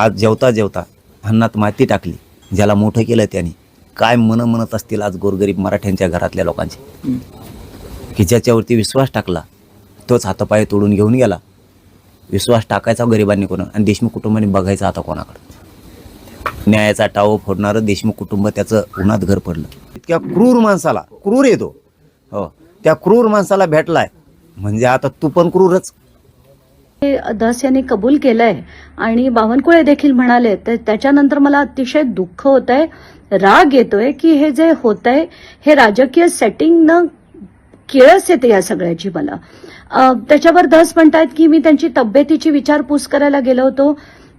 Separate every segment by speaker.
Speaker 1: आज जेवता जेवता अन्नात माती टाकली. ज्याला मोठं केलं त्याने. काय मन म्हणत असतील आज गोरगरीब मराठ्यांच्या घरातल्या लोकांचे? की ज्याच्यावरती विश्वास टाकला तोच हातापाय तोडून घेऊन गेला. विश्वास टाकायचा गरिबांनी कोणा? आणि देशमुख कुटुंबाने बघायचा आता कोणाकडे? न्यायाचा टाव फोडणारं देशमुख कुटुंब त्याचं उन्हात घर पडलं. इतक्या क्रूर माणसाला क्रूर येतो हो त्या क्रूर माणसाला भेटलाय. म्हणजे आता तू पण क्रूरच.
Speaker 2: दास यांनी कबूल केलंय. आणि बावनकुळे देखील म्हणाले तर त्याच्यानंतर मला अतिशय दुःख होत आहे राग येतोय की हे जे होत आहे हे राजकीय सेटिंग न किळस येते या सगळ्याची मला. त्याच्यावर दस म्हणतायत की मी त्यांची तब्येतीची विचारपूस करायला गेलो होतो.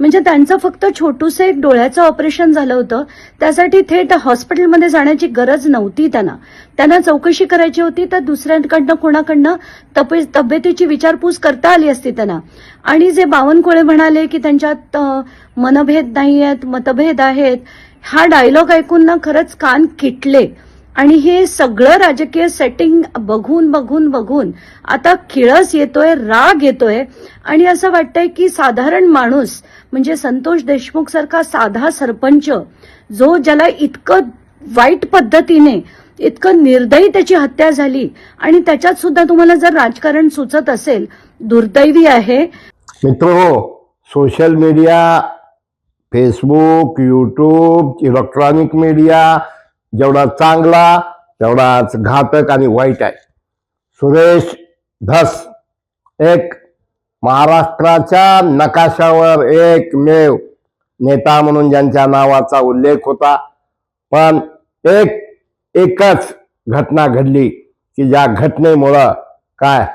Speaker 2: म्हणजे त्यांचं फक्त छोटूसं एक डोळ्याचं ऑपरेशन झालं होतं. त्यासाठी थेट हॉस्पिटलमध्ये जाण्याची गरज नव्हती त्यांना. त्यांना चौकशी करायची होती तर दुसऱ्यांकडनं कोणाकडनं तब्येतीची विचारपूस करता आली असती त्यांना. आणि जे बावनकुळे म्हणाले की त्यांच्यात मनभेद नाही आहेत मतभेद आहेत हा डायलॉग ऐकून ना खरंच कान किटले. आणि हे सगळं राजकीय सेटिंग बघून बघून बघून आता किळस येतोय राग येतोय. आणि असं वाटतंय की साधारण माणूस म्हणजे संतोष देशमुख सारखा साधा सरपंच जो ज्याला इतकं वाईट पद्धतीने इतकं निर्दयी त्याची हत्या झाली आणि त्याच्यात सुद्धा तुम्हाला जर राजकारण सुचत असेल दुर्दैवी आहे.
Speaker 3: मित्र हो social media Facebook YouTube electronic media जेवढा चांगला तेवढाच घातक आणि वाईट आहे. सुरेश धस एक महाराष्ट्राच्या नकाशावर एकमेव नेता म्हणून ज्यांच्या नावाचा उल्लेख होता. पण एक एकच घटना घडली की ज्या घटनेमुळं काय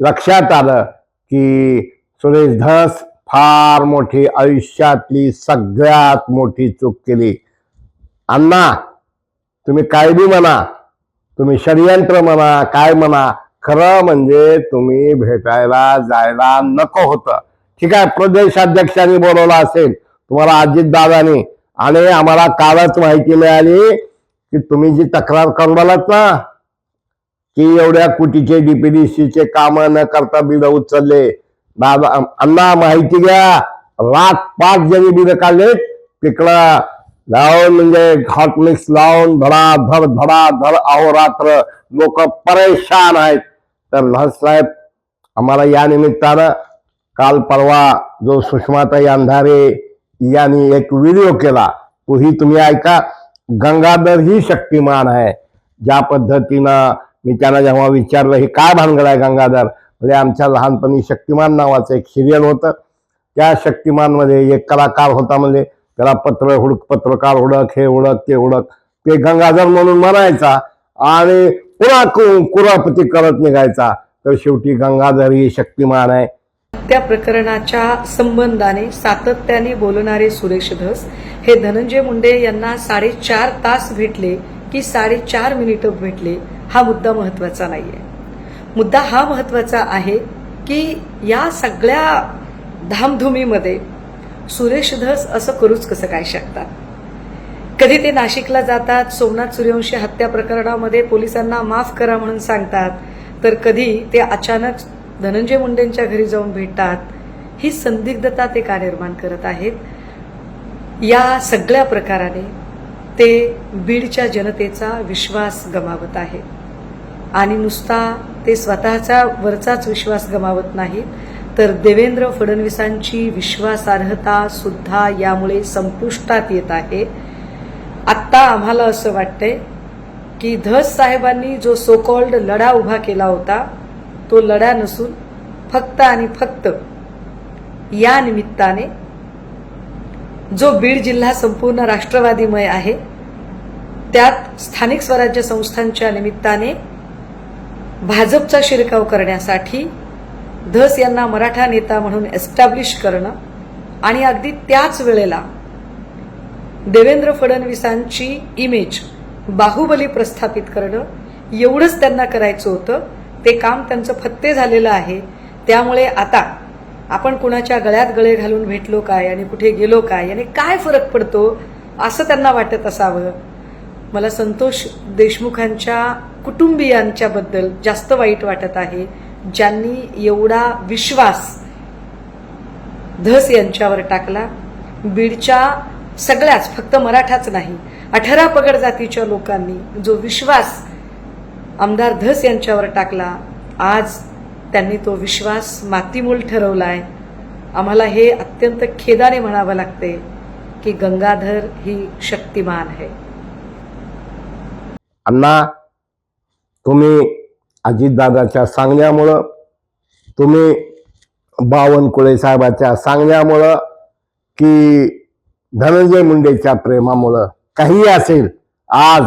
Speaker 3: लक्षात आलं की सुरेश धस फार मोठी आयुष्यातली सगळ्यात मोठी चूक केली. अण्णा तुम्ही काय बी म्हणा तुम्ही षडयंत्र म्हणा काय म्हणा खरं म्हणजे तुम्ही भेटायला जायला नको होतं. ठीक आहे प्रदेशाध्यक्षांनी बोलवलं असेल तुम्हाला अजित दादानी आणि आम्हाला कालच माहिती मिळाली की तुम्ही जी तक्रार करून ना की एवढ्या कुटीचे डीपीडीसीचे काम न करता बिल उचलले. दादा अण्णा माहिती घ्या. रात पाच जणी बिल काढले तिकडं लावून म्हणजे हॉट मिक्स लावून धडाधड धडाधड अहोरात्र लोक परेशान आहेत. तर लहस साहेब आम्हाला या निमित्तानं काल परवा जो सुषमाताई अंधारे यांनी एक व्हिडिओ केला तोही तुम्ही ऐका. गंगाधर ही शक्तिमान आहे. ज्या पद्धतीनं मी त्यांना जेव्हा विचारलं हे काय भानगड आहे गंगाधर? म्हणजे आमच्या लहानपणी शक्तिमान नावाचं एक सिरियल होतं. त्या शक्तिमानमध्ये एक कलाकार होता म्हणजे त्याला पत्र हुडक पत्रकार हुडक हे हुडक ते हुडक. ते गंगाधर म्हणून म्हणायचा. आणि पुन्हा कुरापती करत निघायचा? तर शेवटी गंगाधर ही शक्तिमान आहे.
Speaker 4: त्या प्रकरणाच्या संबंधाने सातत्याने बोलणारे सुरेश धस हे धनंजय मुंडे यांना साडेचार तास भेटले की साडेचार मिनिटं भेटले हा मुद्दा महत्त्वाचा नाहीये. मुद्दा हा महत्त्वाचा आहे की या सगळ्या धामधुमीमध्ये सुरेश धस असं करूच कसं काय शकतात? कधी ते नाशिकला जातात? सोमनाथ सूर्यवंशी हत्या प्रकरणामध्ये पोलिसांना माफ करा म्हणून सांगतात. तर कधी ते अचानक धनंजय मुंडेंच्या घरी जाऊन भेटतात? ही संदिग्धता ते का निर्माण करत आहेत. या सगळ्या प्रकाराने ते बीडच्या जनतेचा विश्वास गमावत आहे. आणि नुसता ते स्वतःचा वरचाच विश्वास गमावत नाहीत तर देवेंद्र फडणवीसांची विश्वासार्हता सुद्धा यामुळे संपुष्टात येत आहे. आत्ता आम्हाला असं वाटतंय की धस साहेबांनी जो सोकॉल्ड लढा उभा केला होता तो लढा नसून फक्त आणि फक्त या निमित्ताने जो बीड जिल्हा संपूर्ण राष्ट्रवादीमय आहे त्यात स्थानिक स्वराज्य संस्थांच्या निमित्ताने भाजपचा शिरकाव करण्यासाठी धस यांना मराठा नेता म्हणून एस्टॅब्लिश करणं आणि अगदी त्याच वेळेला देवेंद्र फडणवीसांची इमेज बाहुबली प्रस्थापित करणं एवढंच त्यांना करायचं होतं. ते काम त्यांचं फत्ते झालेलं आहे. त्यामुळे आता आपण कुणाच्या गळ्यात गळे घालून भेटलो काय आणि कुठे गेलो काय आणि काय फरक पडतो असं त्यांना वाटत असावं. मला संतोष देशमुखांच्या कुटुंबियांच्याबद्दल जास्त वाईट वाटत आहे. ज्यांनी एवढा विश्वास धस यांच्यावर टाकला. बीडच्या सगळ्याच फक्त मराठाच नाही अठरा पगड जातीच्या लोकांनी जो विश्वास आमदार धस यांच्यावर टाकला आज त्यांनी तो विश्वास मातीमूल ठरवलाय. आम्हाला हे अत्यंत खेदाने म्हणावं लागते की गंगाधर ही शक्तिमान आहे.
Speaker 3: अण्णा तुम्ही अजितदादाच्या सांगण्यामुळं तुम्ही बावनकुळे साहेबाच्या सांगण्यामुळं की धनंजय मुंडेच्या प्रेमामुळं काही असेल आज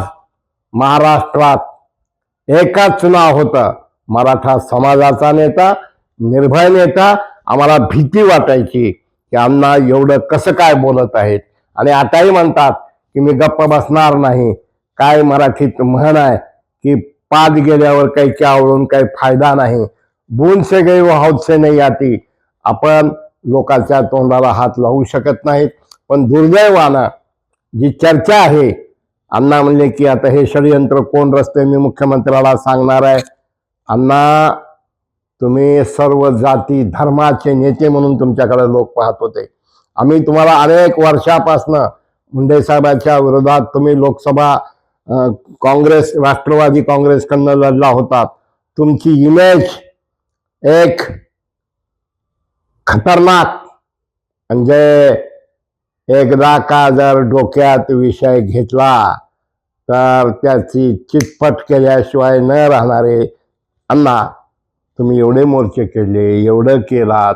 Speaker 3: महाराष्ट्रात एकाच चुनाव होतं. मराठा समाजाचा नेता निर्भय नेता आम्हाला भीती वाटायची की अण्णा एवढं कसं काय बोलत आहेत. आणि आताही म्हणतात की मी गप्प बसणार नाही. काय मराठीत म्हण आहे की पाद गेल्यावर काही चावळून काही फायदा नाही. बोन से गई व हौद से नाही आती आपण लोकांच्या तोंडाला हात लावू शकत नाहीत. पण दुर्दैवानं जी चर्चा आहे अण्णा म्हणले की आता हे षडयंत्र कोण रस्ते मी मुख्यमंत्र्याला सांगणार आहे. अण्णा तुम्ही सर्व जाती धर्माचे नेते म्हणून तुमच्याकडे लोक पाहत होते. आम्ही तुम्हाला अनेक वर्षापासनं मुंडे साहेबांच्या विरोधात तुम्ही लोकसभा काँग्रेस राष्ट्रवादी काँग्रेसकडनं लढला होता. तुमची इमेज एक खतरनाक म्हणजे एकदा का जर डोक्यात विषय घेतला तर त्याची चितपट केल्याशिवाय न राहणारे अण्णा तुम्ही एवढे मोर्चे केले एवढं केलात.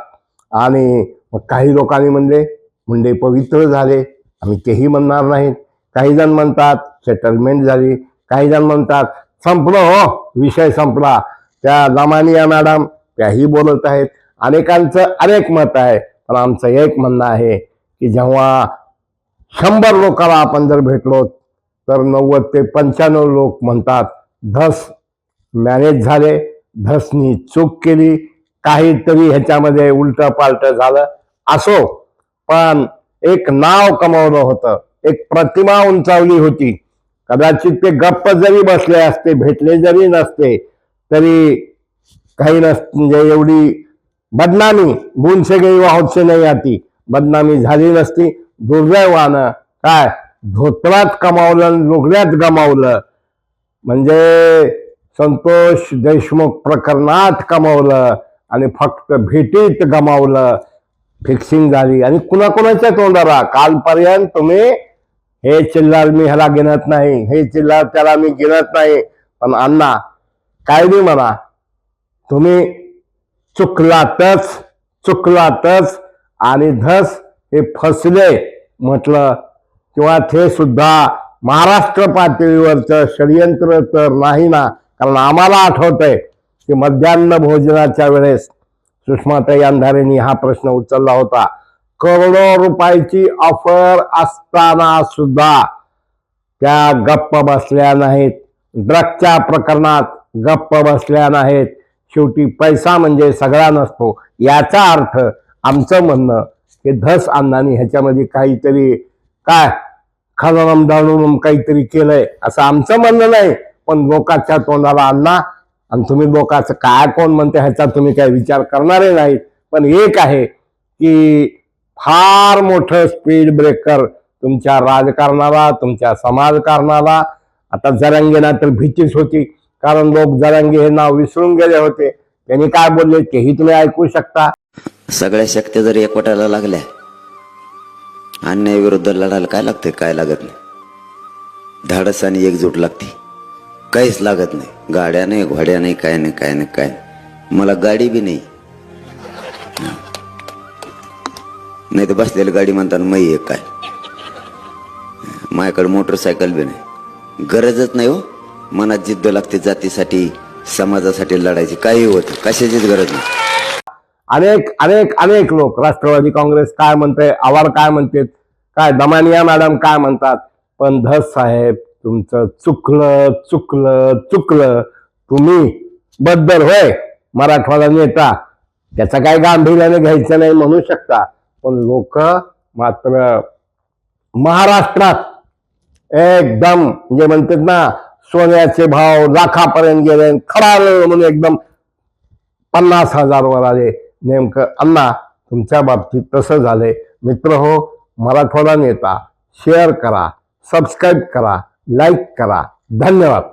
Speaker 3: आणि मग काही लोकांनी म्हणले मुंडे पवित्र झाले. आम्ही तेही म्हणणार नाहीत. काही जण म्हणतात सेटलमेंट झाली. काही जण म्हणतात संपलं हो विषय संपला. त्या दामानिया मॅडम त्याही बोलत आहेत. अनेकांचं अनेक मत आहे पण आमचं एक म्हणणं आहे की जेव्हा शंभर लोकाला आपण जर भेटलो तर नव्वद ते पंच्याण्णव लोक म्हणतात धस मॅनेज झाले धसनी चूक केली काहीतरी ह्याच्यामध्ये उलट पालट झालं. असो पण एक नाव कमावलं होतं एक प्रतिमा उंचावली होती. कदाचित ते गप्प जरी बसले असते भेटले जरी नसते तरी काही नस म्हणजे एवढी बदनामी गुणसे गई वाहोतसे नाही आती. बदनामी झाली नसती. दुर्दैवानं काय? धोत्रात कमावलं लुगड्यात गमावलं. म्हणजे संतोष देशमुख प्रकरणात कमावलं आणि फक्त भेटीत गमावलं. फिक्सिंग झाली. आणि कुणाकुणाच्या तोंडाला? कालपर्यंत तुम्ही हे चिल्लार मी ह्याला गिनत नाही. हे चिल्लार त्याला मी गिनत नाही. पण अण्णा काय नाही म्हणा. तुम्ही चुकलातच चुकलातच आणि धस हे फसले म्हटलं किंवा ते सुद्धा महाराष्ट्र पातळीवरचं षडयंत्र तर नाही ना कारण आम्हाला आठवतंय की मध्यान्ह भोजनाच्या वेळेस सुषमाताई अंधारेंनी हा प्रश्न उचलला होता. करोडो रुपयाची ऑफर असताना सुद्धा त्या गप्प बसल्या नाहीत. ड्रगच्या प्रकरणात गप्प बसल्या नाहीत. शेवटी पैसा म्हणजे सगळा नसतो. याचा अर्थ आमचं म्हणणं हे धस अण्णांनी ह्याच्यामध्ये काहीतरी काय खननम दाणून काहीतरी केलंय असं आमचं म्हणणं नाही. पण लोकांच्या तोंडाला अण्णा आणि तुम्ही लोकांचं काय कोण म्हणते ह्याचा तुम्ही काय विचार करणारे नाहीत. पण एक आहे की फार मोठं स्पीड ब्रेकर तुमच्या राजकारणाला तुमच्या समाजकारणाला. आता जरांगेना तर भीतीच होती कारण लोक जरांगे हे नाव विसरून गेले होते. त्यांनी काय बोलले तेही तुम्ही ऐकू शकता.
Speaker 5: सगळ्या शक्ती जर एकवटायला लागल्या अन्यायाविरुद्ध लढायला काय लागते काय लागत नाही. धाडस आणि एकजूट लागते. काहीच लागत नाही. गाड्या नाही घोड्या नाही काय नाही काय नाही काय मला गाडी बी नाही. नाही तर बसलेली गाडी म्हणताना मै एक काय. माझ्याकडे मोटरसायकल बी नाही. गरजच नाही हो. मनात जिद्द लागते जातीसाठी समाजासाठी लढायची. काही होत कशाचीच गरज नाही.
Speaker 3: अनेक अनेक अनेक लोक राष्ट्रवादी काँग्रेस काय म्हणते आवार काय म्हणतात काय दमानिया मॅडम काय म्हणतात पण धस साहेब तुमचं चुकलं चुकलं चुकलं. तुम्ही बद्दल होय मराठवाडा नेता. त्याचा काय गांभीर्याने घ्यायचं नाही म्हणू शकता पण लोक मात्र महाराष्ट्रात एकदम म्हणजे म्हणतात ना सोन्याचे भाव लाखापर्यंत गेले खरा म्हणून एकदम पन्नास हजार वर आले. नेमकं अण्णा तुमच्या बाबतीत तसं झालंय. मित्र हो मराठवाडा नेता शेअर करा सबस्क्राईब करा लाईक करा. धन्यवाद.